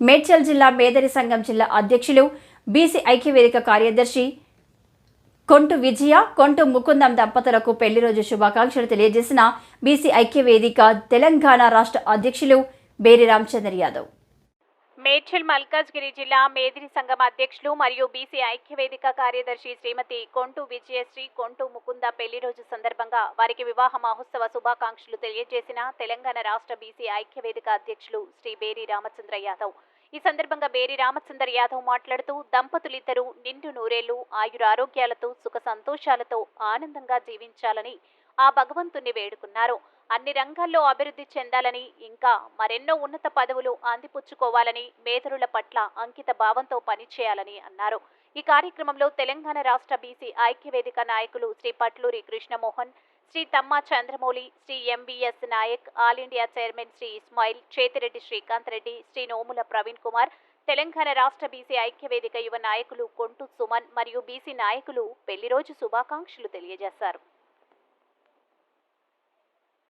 మేడ్చల్ జిల్లా మేదరి సంఘం జిల్లా అధ్యక్షులు బీసీ ఐక్యవేదిక కార్యదర్శి కొంటు విజయ కొంటు ముకుందం దంపతులకు పెళ్ళి రోజు శుభాకాంక్షలు తెలియజేసిన బీసీ ఐక్యవేదిక తెలంగాణ రాష్ట్ర అధ్యక్షులు బేరి రామచంద్ర యాదవ్. మేడ్చల్ మల్కాజ్గిరి జిల్లా మేదిరి సంఘం అధ్యక్షులు మరియు బీసీ ఐక్యవేదిక కార్యదర్శి శ్రీమతి కొంటు విజయశ్రీ కొంటు ముకుంద పెళ్ళి రోజు సందర్భంగా వారికి వివాహ మహోత్సవ శుభాకాంక్షలు తెలియజేసిన తెలంగాణ రాష్ట్ర బీసీ ఐక్యవేదిక అధ్యక్షులు శ్రీ బేరి రామచంద్ర యాదవ్. ఈ సందర్భంగా బేరి రామచంద్ర యాదవ్ మాట్లాడుతూ దంపతులిద్దరూ నిండు నూరేళ్ళు ఆయురారోగ్యాలతో సుఖ సంతోషాలతో ఆనందంగా జీవించాలని ఆ భగవంతుణ్ణి వేడుకున్నారు. అన్ని రంగాల్లో అభివృద్ధి చెందాలని ఇంకా మరెన్నో ఉన్నత పదవులు అందిపుచ్చుకోవాలని మేధరుల పట్ల అంకిత భావంతో పనిచేయాలని అన్నారు. ఈ కార్యక్రమంలో తెలంగాణ రాష్ట్ర బీసీ ఐక్యవేదిక నాయకులు Shri Patluri Krishnamohan Shri Thamma Chandramouli Shri MBS Nayak all India chairman Shri Ismail Chethireddy Srikanth Reddy Shri Nomula Praveen Kumar Telangana రాష్ట్ర బీసీ ఐక్యవేదిక యువ నాయకులు కొంటు సుమన్ మరియు బీసీ నాయకులు పెళ్ళి రోజు శుభాకాంక్షలు తెలియజేశారు.